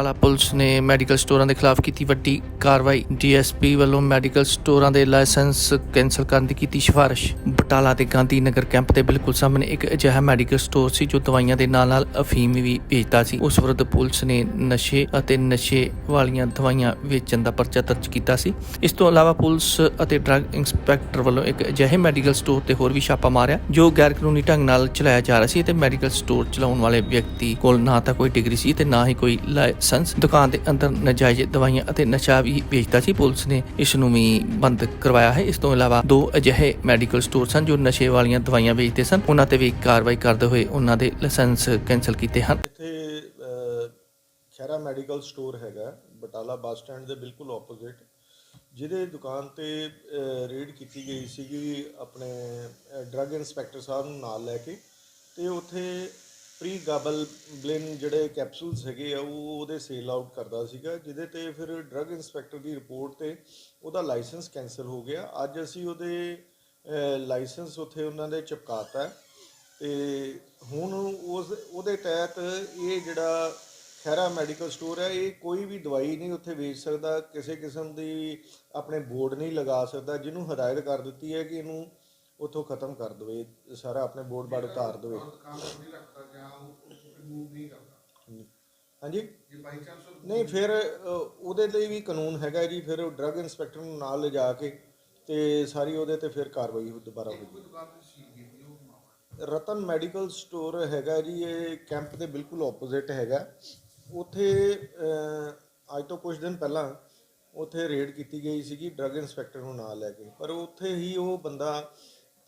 Batala police ਨੇ medical ਸਟੋਰਾਂ ਦੇ ਖਿਲਾਫ ਕੀਤੀ ਵੱਡੀ ਕਾਰਵਾਈ। ਡੀਐਸਪੀ ਵੱਲੋਂ ਮੈਡੀਕਲ ਸਟੋਰਾਂ ਦੇ ਲਾਇਸੈਂਸ ਕੈਂਸਲ ਕਰਨ ਦੀ ਕੀਤੀ ਸਿਫਾਰਿਸ਼। ਬਟਾਲਾ ਦੇ ਗਾਂਧੀ ਨਗਰ ਕੈਂਪ ਦੇ ਬਿਲਕੁਲ ਸਾਹਮਣੇ ਇੱਕ ਅਜਿਹਾ ਮੈਡੀਕਲ ਸਟੋਰ ਸੀ, ਜੋ ਦਵਾਈਆਂ ਦੇ ਨਾਲ-ਨਾਲ ਅਫੀਮ ਵੀ ਵੇਚਦਾ ਸੀ। ਉਸ ਵਿਰੁੱਧ ਪੁਲਿਸ ਨੇ ਨਸ਼ੇ ਅਤੇ ਨਸ਼ੇ ਵਾਲੀਆਂ ਦਵਾਈਆਂ ਵੇਚਣ ਦਾ ਪਰਚਾ ਦਰਜ ਕੀਤਾ ਸੀ। ਇਸ ਤੋਂ ਇਲਾਵਾ ਪੁਲਿਸ ਅਤੇ ਡਰੱਗ ਇੰਸਪੈਕਟਰ ਵੱਲੋਂ ਇੱਕ ਅਜਿਹੇ ਮੈਡੀਕਲ ਸਟੋਰ ਤੇ ਹੋਰ ਵੀ ਛਾਪਾ ਮਾਰਿਆ, ਜੋ ਗੈਰ ਕਾਨੂੰਨੀ ਢੰਗ ਨਾਲ ਚਲਾਇਆ ਜਾ ਰਿਹਾ ਸੀ ਤੇ ਮੈਡੀਕਲ ਸਟੋਰ ਚਲਾਉਣ ਵਾਲੇ ਵਿਅਕਤੀ ਕੋਲ ਨਾ ਤਾਂ ਕੋਈ ਡਿਗਰੀ ਸੀ ਤੇ ਨਾ ਹੀ ਕੋਈ ਲਾਇਸੈਂਸ ਦੁਕਾਨ ਦੇ ਅੰਦਰ ਨਜਾਇਜ਼ ਦਵਾਈਆਂ ਅਤੇ ਨਸ਼ਾ ਵੀ ਵੇਚਦਾ ਸੀ। ਪੁਲਿਸ ਨੇ ਇਸ ਨੂੰ ਵੀ ਬੰਦ ਕਰਵਾਇਆ ਹੈ। ਇਸ ਤੋਂ ਇਲਾਵਾ ਦੋ ਅਜਿਹੇ ਮੈਡੀਕਲ ਸਟੋਰ ਸਨ ਜੋ ਨਸ਼ੇ ਵਾਲੀਆਂ ਦਵਾਈਆਂ ਵੇਚਦੇ ਸਨ। ਉਹਨਾਂ ਤੇ ਵੀ ਕਾਰਵਾਈ ਕਰਦੇ ਹੋਏ ਉਹਨਾਂ ਦੇ ਲਾਇਸੈਂਸ ਕੈਂਸਲ ਕੀਤੇ ਹਨ। ਇੱਥੇ ਖੈਰਾ ਮੈਡੀਕਲ ਸਟੋਰ ਹੈਗਾ। ਬਟਾਲਾ ਬੱਸ ਸਟੈਂਡ ਦੇ ਬਿਲਕੁਲ ਆਪੋਜ਼ਿਟ ਜਿਹਦੇ ਦੁਕਾਨ ਤੇ ਰੇਡ ਕੀਤੀ ਗਈ ਸੀਗੀ ਆਪਣੇ ਡਰੱਗ ਇੰਸਪੈਕਟਰ ਸਾਹਿਬ ਨੂੰ ਨਾਲ ਲੈ ਕੇ। ਤੇ ਉੱਥੇ ਪ੍ਰੀ ਗਾਬਲ ਬਲਿਨ ਜਿਹੜੇ ਕੈਪਸੂਲਸ ਹੈਗੇ ਆ, ਉਹ ਉਹਦੇ ਸੇਲ ਆਊਟ ਕਰਦਾ ਸੀਗਾ, ਜਿਹਦੇ ਤੇ ਫਿਰ ਡਰੱਗ ਇੰਸਪੈਕਟਰ ਦੀ ਰਿਪੋਰਟ ਤੇ ਉਹਦਾ ਲਾਇਸੈਂਸ ਕੈਨਸਲ ਹੋ ਗਿਆ। ਅੱਜ ਅਸੀਂ ਉਹਦੇ ਲਾਇਸੈਂਸ ਉੱਥੇ ਉਹਨਾਂ ਦੇ ਚਿਪਕਾਤਾ। ਹੈ ਤੇ ਹੁਣ ਉਸ, ਉਹਦੇ ਤਹਿਤ ਇਹ ਜਿਹੜਾ ਖੈਰਾ ਮੈਡੀਕਲ ਸਟੋਰ ਹੈ ਇਹ ਕੋਈ ਵੀ ਦਵਾਈ ਨਹੀਂ ਉੱਥੇ ਵੇਚ ਸਕਦਾ। ਕਿਸੇ ਕਿਸਮ ਦੀ ਆਪਣੇ ਬੋਰਡ ਨਹੀਂ ਲਗਾ ਸਕਦਾ, ਜਿਹਨੂੰ ਹਦਾਇਤ ਕਰ ਦਿੱਤੀ ਹੈ ਕਿ ਇਹਨੂੰ ਉੱਥੋਂ ਖਤਮ ਕਰ ਦੇਵੇ ਸਾਰਾ ਆਪਣੇ ਬੋਰਡ ਬਾੜ ਉਤਾਰ ਦੇਵੇ। ਹਾਂਜੀ? ਨਹੀਂ ਫਿਰ ਉਹਦੇ ਲਈ ਵੀ ਕਾਨੂੰਨ ਹੈਗਾ ਜੀ ਫਿਰ ਡਰੱਗ ਇੰਸਪੈਕਟਰ ਨੂੰ ਨਾਲ ਲਿਜਾ ਕੇ ਤੇ ਸਾਰੀ ਉਹਦੇ ਤੇ ਫਿਰ ਕਾਰਵਾਈ ਦੁਬਾਰਾ ਹੋਈ ਰਤਨ ਮੈਡੀਕਲ ਸਟੋਰ ਹੈਗਾ ਜੀ ਇਹ ਕੈਂਪ ਦੇ ਬਿਲਕੁਲ ਆਪੋਜ਼ਿਟ ਹੈਗਾ। ਉੱਥੇ ਅੱਜ ਤੋਂ ਕੁਝ ਦਿਨ ਪਹਿਲਾਂ ਉੱਥੇ ਰੇਡ ਕੀਤੀ ਗਈ ਸੀਗੀ ਡਰੱਗ ਇੰਸਪੈਕਟਰ ਨੂੰ ਨਾਲ ਲੈ ਕੇ। ਪਰ ਉੱਥੇ ਹੀ ਉਹ ਬੰਦਾ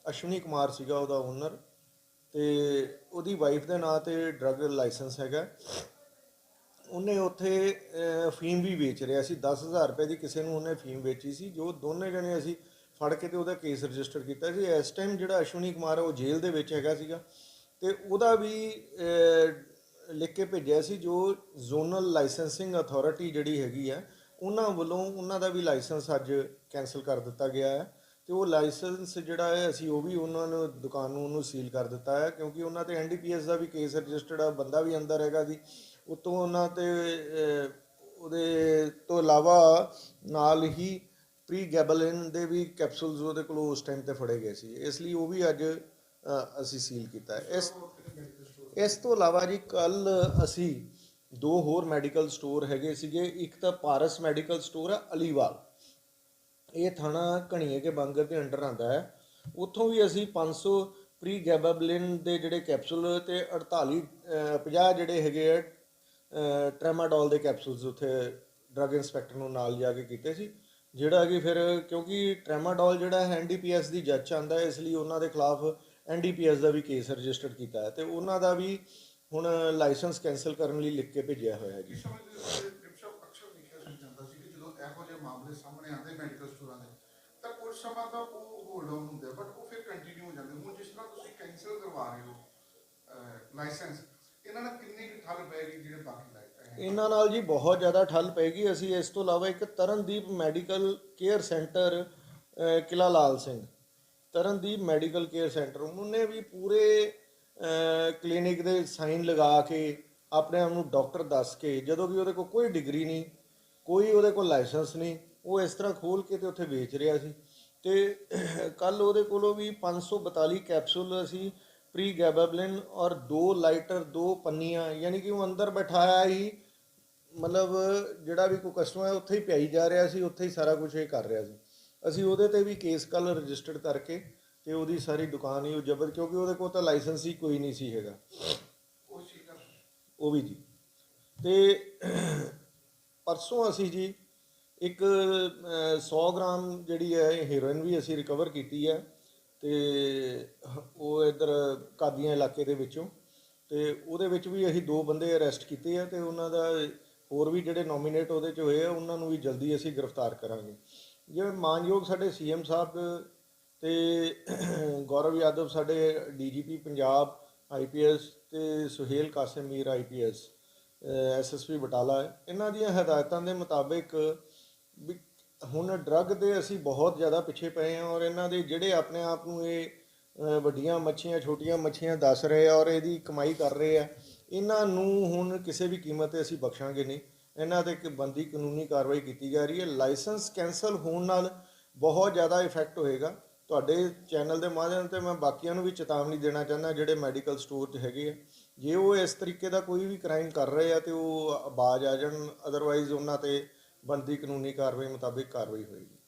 ਅਸ਼ਵਨੀ ਕੁਮਾਰ ਸੀਗਾ ਉਹਦਾ ਓਨਰ ਤੇ ਉਹਦੀ ਵਾਈਫ ਦੇ ਨਾਂ ਤੇ ਡਰੱਗ ਲਾਇਸੈਂਸ ਹੈਗਾ। ਉਹਨੇ ਉੱਥੇ ਫੀਮ ਵੀ ਵੇਚ ਰਿਹਾ ਸੀ। 10000 ਰੁਪਏ ਦੀ ਕਿਸੇ ਨੂੰ ਉਹਨੇ ਫੀਮ ਵੇਚੀ ਸੀ। ਜੋ ਦੋਨੇ ਜਣੇ ਅਸੀਂ ਫੜ ਕੇ ਤੇ ਉਹਦਾ ਕੇਸ ਰਜਿਸਟਰ ਕੀਤਾ ਸੀ। ਇਸ ਟਾਈਮ ਜਿਹੜਾ ਅਸ਼ਵਨੀ ਕੁਮਾਰ ਉਹ ਜੇਲ੍ਹ ਦੇ ਵਿੱਚ ਹੈਗਾ ਸੀਗਾ। ਤੇ ਉਹਦਾ ਵੀ ਲਿਖ ਕੇ ਭੇਜਿਆ ਸੀ ਜੋ ਜ਼ੋਨਲ ਲਾਇਸੈਂਸਿੰਗ ਅਥਾਰਟੀ ਜਿਹੜੀ ਹੈਗੀ ਆ, ਉਹਨਾਂ ਵੱਲੋਂ ਉਹਨਾਂ ਦਾ ਵੀ ਲਾਇਸੈਂਸ ਅੱਜ ਕੈਨਸਲ ਕਰ ਦਿੱਤਾ ਗਿਆ ਹੈ ਤੇ ਉਹ ਲਾਇਸੈਂਸ ਜਿਹੜਾ ਹੈ, ਅਸੀਂ ਉਹ ਵੀ ਉਹਨਾਂ ਨੂੰ, ਦੁਕਾਨ ਨੂੰ ਉਹਨੂੰ ਸੀਲ ਕਰ ਦਿੱਤਾ ਹੈ, ਕਿਉਂਕਿ ਉਹਨਾਂ ਤੇ ਐਨਡੀਪੀਐਸ ਦਾ ਵੀ ਕੇਸ ਰਜਿਸਟਰਡ ਆ, ਬੰਦਾ ਵੀ ਅੰਦਰ ਹੈਗਾ ਜੀ। ਉਤੋਂ ਉਹਨਾਂ ਤੇ ਉਹਦੇ ਤੋਂ ਇਲਾਵਾ ਨਾਲ ਹੀ ਪ੍ਰੀ ਗੈਬਲਿਨ ਦੇ ਵੀ ਕੈਪਸੂਲਸ ਉਹਦੇ ਕੋਲ ਉਸ ਟਾਈਮ ਤੇ ਫੜੇ ਗਏ ਸੀ। ਇਸ ਲਈ ਉਹ ਵੀ ਅੱਜ ਅਸੀਂ ਸੀਲ ਕੀਤਾ ਹੈ। ਇਸ ਇਸ ਤੋਂ ਇਲਾਵਾ ਜੀ ਕੱਲ ਅਸੀਂ ਦੋ ਹੋਰ ਮੈਡੀਕਲ ਸਟੋਰ ਹੈਗੇ ਸੀਗੇ। ਇੱਕ ਤਾਂ ਪਾਰਸ ਮੈਡੀਕਲ ਸਟੋਰ ਆ, ਅਲੀਵਾਲ। ਇਹ ਥਾਣਾ ਘਣੀਏ ਕੇ ਬਾਂਗਰ ਦੇ ਅੰਡਰ ਆਂਦਾ ਹੈ। ਉੱਥੋਂ ਵੀ ਅਸੀਂ 500 ਪ੍ਰੀ ਗੈਬਾਬਲਿਨ ਦੇ ਜਿਹੜੇ ਕੈਪਸੂਲ ਤੇ 48 ਅ, 50 ਜਿਹੜੇ ਹੈਗੇ ਆ ਅ, ਟ੍ਰੈਮਾਡੋਲ ਦੇ ਕੈਪਸੂਲਸ ਉੱਥੇ ਡਰੱਗ ਇੰਸਪੈਕਟਰ ਨੂੰ ਨਾਲ ਜਾ ਕੇ ਕੀਤੇ ਸੀ। ਜਿਹੜਾ ਕਿ ਫਿਰ ਕਿਉਂਕਿ ਟ੍ਰੈਮਾਡੋਲ ਜਿਹੜਾ ਹੈ ਐਨਡੀਪੀਐਸ ਦੀ ਜੱਜ ਆਂਦਾ ਹੈ ਇਸ ਲਈ ਉਹਨਾਂ ਦੇ ਖਿਲਾਫ ਐਨਡੀਪੀਐਸ ਦਾ ਵੀ ਕੇਸ ਰਜਿਸਟਰ ਕੀਤਾ ਹੈ। ਤੇ ਉਹਨਾਂ ਦਾ ਵੀ ਹੁਣ ਲਾਇਸੈਂਸ ਕੈਨਸਲ ਕਰਨ ਲਈ ਲਿਖ ਕੇ ਭੇਜਿਆ ਹੋਇਆ ਹੈ ਜੀ। ਇਹੋ ਜਿਹੇ ਮਾਮਲੇ ਸਾਹਮਣੇ ਆਉਂਦੇ ਮੈਡੀਕਲ ਸਮਾਂ ਤਾਂ ਉਹ ਹੋਲਡ ਆਨ ਹੁੰਦੇ ਬਟ ਉਹ ਫਿਰ ਕੰਟੀਨਿਊ ਹੋ ਜਾਂਦੇ ਹੁਣ ਜਿਸ ਤਰ੍ਹਾਂ ਤੁਸੀਂ ਕੈਂਸਲ ਕਰਵਾ ਰਹੇ ਹੋ ਲਾਇਸੈਂਸ ਇਹਨਾਂ ਨਾਲ ਕਿੰਨੀ ਕੁ ਠੱਲ ਪਏਗੀ ਜਿਹੜੇ ਬਾਕੀ ਲਾਇਸੈਂਸ ਇਹਨਾਂ ਨਾਲ ਜੀ ਬਹੁਤ ਜ਼ਿਆਦਾ ਠੱਲ ਪੈਗੀ ਅਸੀਂ ਇਸ ਤੋਂ ਇਲਾਵਾ ਇੱਕ ਤਰਨਦੀਪ ਮੈਡੀਕਲ ਕੇਅਰ ਸੈਂਟਰ ਅਹ, Qila Lal Singh. Tarandeep medical care centre. ਉਹਨੇ ਵੀ ਪੂਰੇ ਕਲੀਨਿਕ ਦੇ ਸਾਈਨ ਲਗਾ ਕੇ ਆਪਣੇ ਆਪ ਨੂੰ ਡਾਕਟਰ ਦੱਸ ਕੇ ਜਦੋਂ ਕਿ ਉਹਦੇ ਕੋਲ ਕੋਈ ਡਿਗਰੀ ਨਹੀਂ ਕੋਈ ਉਹਦੇ ਕੋਲ ਲਾਇਸੈਂਸ ਨਹੀਂ ਉਹ ਇਸ ਤਰ੍ਹਾਂ ਖੋਲ ਕੇ ਤੇ ਉੱਥੇ ਵੇਚ ਰਿਹਾ ਸੀ। ਤੇ ਕੱਲ ਉਹਦੇ ਕੋਲੋਂ ਵੀ 542 ਕੈਪਸੂਲ ਅਸੀਂ ਪ੍ਰੀ ਗੈਬਾਬਲਿਨ ਔਰ ਦੋ ਲਾਈਟਰ ਦੋ ਪੰਨੀਆਂ, ਯਾਨੀ ਕਿ ਉਹ ਅੰਦਰ ਬਿਠਾਇਆ ਹੀ, ਮਤਲਬ ਜਿਹੜਾ ਵੀ ਕੋਈ ਕਸਟਮਰ ਹੈ, ਉੱਥੇ ਹੀ ਪਿਆਈ ਜਾ ਰਿਹਾ ਸੀ, ਉੱਥੇ ਹੀ ਸਾਰਾ ਕੁਝ ਇਹ ਕਰ ਰਿਹਾ ਸੀ। ਅਸੀਂ ਉਹਦੇ ਤੇ ਵੀ ਕੇਸ ਕੱਲ ਰਜਿਸਟਰਡ ਕਰਕੇ ਤੇ ਉਹਦੀ ਸਾਰੀ ਦੁਕਾਨ ਹੀ ਉਹ ਜ਼ਬਤ ਕਿਉਂਕਿ ਉਹਦੇ ਕੋਲ ਤਾਂ ਲਾਇਸੈਂਸ ਹੀ ਕੋਈ ਨਹੀਂ ਸੀ ਹੈਗਾ। ਉਹ ਚੀਜ਼ ਉਹ ਵੀ ਜੀ। ਤੇ ਪਰਸੋਂ ਅਸੀਂ ਜੀ ਇੱਕ ਅਹ, 100 ਗ੍ਰਾਮ ਜਿਹੜੀ ਹੈ ਹੀਰੋਇਨ ਵੀ ਅਸੀਂ ਰਿਕਵਰ ਕੀਤੀ ਹੈ ਤੇ ਉਹ ਇਧਰ ਕਾਦੀਆਂ ਇਲਾਕੇ ਦੇ ਵਿੱਚੋਂ ਤੇ ਉਹਦੇ ਵਿੱਚ ਵੀ ਅਸੀਂ ਦੋ ਬੰਦੇ ਅਰੈਸਟ ਕੀਤੇ ਆ ਤੇ ਉਹਨਾਂ ਦਾ ਹੋਰ ਵੀ ਜਿਹੜੇ ਨੋਮੀਨੇਟ ਉਹਦੇ ਚ ਹੋਏ ਆ ਉਹਨਾਂ ਨੂੰ ਵੀ ਜਲਦੀ ਅਸੀਂ ਗ੍ਰਿਫਤਾਰ ਕਰਾਂਗੇ। ਜਿਵੇਂ ਮਾਨਯੋਗ ਸਾਡੇ ਸੀਐਮ ਸਾਹਿਬ ਤੇ ਗੌਰਵ ਯਾਦਵ ਸਾਡੇ ਡੀਜੀਪੀ ਪੰਜਾਬ ਆਈਪੀਐਸ ਤੇ ਸੁਹੇਲ ਕਾਸਿਮੀਰ ਆਈਪੀਐਸ ਐਸਐਸਪੀ ਬਟਾਲਾ ਇਹਨਾਂ ਦੀਆਂ ਹਦਾਇਤਾਂ ਦੇ ਮੁਤਾਬਿਕ ਵੀ ਹੁਣ ਡਰੱਗ ਦੇ ਅਸੀਂ ਬਹੁਤ ਜ਼ਿਆਦਾ ਪਿੱਛੇ ਪਏ ਹਾਂ ਔਰ ਇਹਨਾਂ ਦੇ ਜਿਹੜੇ ਆਪਣੇ ਆਪ ਨੂੰ ਇਹ ਵੱਡੀਆਂ ਮੱਛੀਆਂ, ਛੋਟੀਆਂ ਮੱਛੀਆਂ ਦੱਸ ਰਹੇ ਆ ਔਰ ਇਹਦੀ ਕਮਾਈ ਕਰ ਰਹੇ ਆ, ਇਹਨਾਂ ਨੂੰ ਹੁਣ ਕਿਸੇ ਵੀ ਕੀਮਤ ਤੇ ਅਸੀਂ ਬਖਸ਼ਾਂਗੇ ਨਹੀਂ। ਇਹਨਾਂ ਤੇ ਇੱਕ ਬੰਦੀ ਕਾਨੂੰਨੀ ਕਾਰਵਾਈ ਕੀਤੀ ਜਾ ਰਹੀ ਹੈ। ਲਾਇਸੈਂਸ ਕੈਨਸਲ ਹੋਣ ਨਾਲ ਬਹੁਤ ਜ਼ਿਆਦਾ ਇਫੈਕਟ ਹੋਏਗਾ। ਤੁਹਾਡੇ ਚੈਨਲ ਦੇ ਮਾਧਿਅਮ ਤੇ ਮੈਂ ਬਾਕੀਆਂ ਨੂੰ ਵੀ ਚੇਤਾਵਨੀ ਦੇਣਾ ਚਾਹੁੰਦਾ ਜਿਹੜੇ ਮੈਡੀਕਲ ਸਟੋਰ 'ਚ ਹੈਗੇ ਆ। ਜੇ ਉਹ ਇਸ ਤਰੀਕੇ ਦਾ ਕੋਈ ਵੀ ਕ੍ਰਾਈਮ ਕਰ ਰਹੇ ਆ ਤੇ ਉਹ ਬਾਜ਼ ਆ ਜਾਣ ਅਦਰਵਾਈਜ਼ ਉਹਨਾਂ ਤੇ ਬੰਦੀ ਕਾਨੂੰਨੀ ਕਾਰਵਾਈ ਮੁਤਾਬਿਕ ਕਾਰਵਾਈ ਹੋਏਗੀ।